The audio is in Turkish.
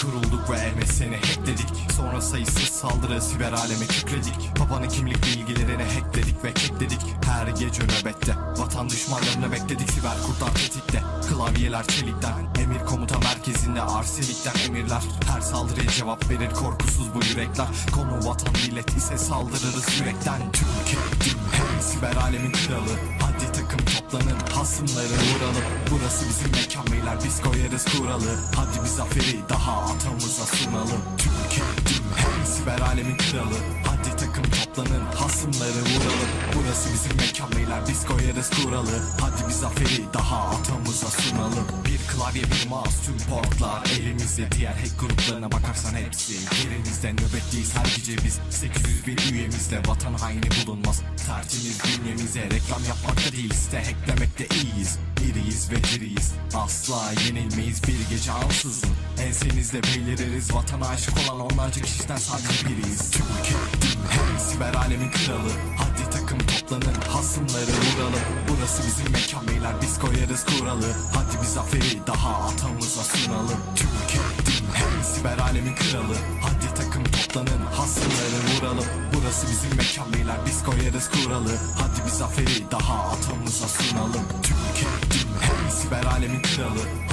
kurduk ve MSN'i hackledik Sonra sayısız saldırı siber aleme kükredik. Babanın kimlik bilgilerini hackledik ve kekledik Her gece nöbette Vatan düşmanlarını bekledik siber kurtlar tetikte. Klavyeler çelikten Emir komuta merkezinde arselikten emirler. Her saldırıya cevap verir korkusuz bu yürekler. Konu vatan millet ise saldırırız yürekten. Türkiye hey siber alemin kralı hasımları vuralım Burası bizim mekan beyler biz koyarız kuralı. Hadi bir zaferi daha atamıza sunalım. Türkiye tüm hey siber alemin kralı. Hadi takım toplanın hasımları vuralım Burası bizim mekan beyler biz koyarız kuralı Hadi bir zaferi daha atamıza sunalım. Bir klavye bir mouse tüm portlar elimizde. Diğer hack gruplarına bakarsan hepsi Yerimizde. Nöbetliyiz her gece biz 800 bir üyemizle vatan haini bulunmaz Tertemiz bünyemize reklam yapmakta değil site hacklemekte iyiyiz İriyiz ve diriyiz Asla yenilmeyiz. Bir gece ansızın. Ensenizde beliririz. Vatana aşık olan onlarca kişiden sadece biriyiz. Türkiye hey siber alemin kralı. Hadi takım toplanın. Hasımları vuralım. Burası bizim mekan beyler. Biz koyarız kuralı. Hadi bir zaferi daha atamıza sunalım. Türkiye hey siber alemin kralı. Hadi takım toplanın. Hasımları vuralım. Burası bizim mekan beyler. Biz koyarız kuralı. Hadi bir zaferi daha atamıza sunalım. Türkiye hey